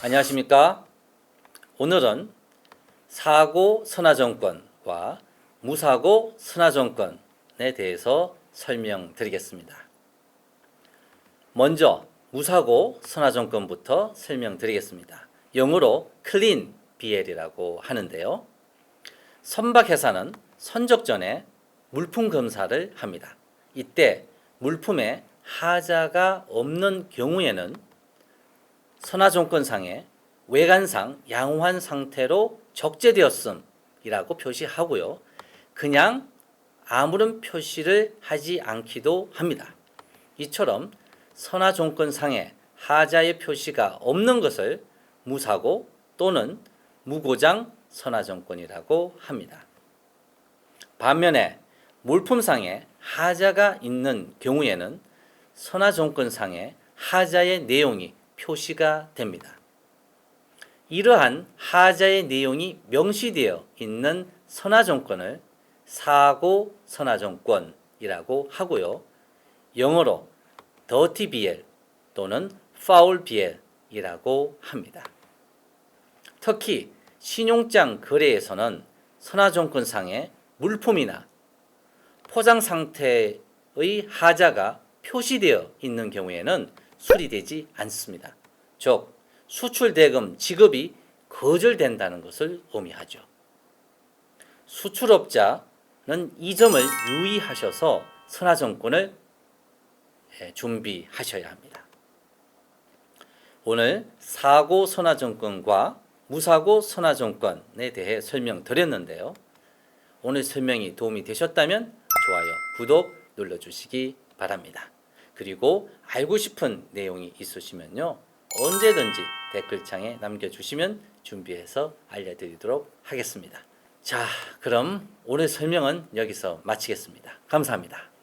안녕하십니까? 오늘은 사고 선화정권과 무사고 선화정권에 대해서 설명드리겠습니다. 먼저 무사고 선화정권부터 설명드리겠습니다. 영어로 클린 BL이라고 하는데요. 선박회사는 선적 전에 물품 검사를 합니다. 이때 물품에 하자가 없는 경우에는 선화종권상에 외관상 양호한 상태로 적재되었음이라고 표시하고요. 그냥 아무런 표시를 하지 않기도 합니다. 이처럼 선화종권상에 하자의 표시가 없는 것을 무사고 또는 무고장 선화정권이라고 합니다. 반면에 물품상에 하자가 있는 경우에는 선화정권상에 하자의 내용이 표시가 됩니다. 이러한 하자의 내용이 명시되어 있는 선화정권을 사고 선화정권이라고 하고요. 영어로 더티 BL 또는 파울 BL이라고 합니다. 특히 신용장 거래에서는 선화정권상의 물품이나 포장 상태의 하자가 표시되어 있는 경우에는 수리되지 않습니다. 즉 수출 대금 지급이 거절된다는 것을 의미하죠. 수출업자는 이 점을 유의하셔서 선화정권을 예, 준비하셔야 합니다. 오늘 사고 선화정권과 무사고 선화정권에 대해 설명드렸는데요. 오늘 설명이 도움이 되셨다면 좋아요, 구독 눌러주시기 바랍니다. 그리고 알고 싶은 내용이 있으시면요. 언제든지 댓글창에 남겨주시면 준비해서 알려드리도록 하겠습니다. 자, 그럼 오늘 설명은 여기서 마치겠습니다. 감사합니다.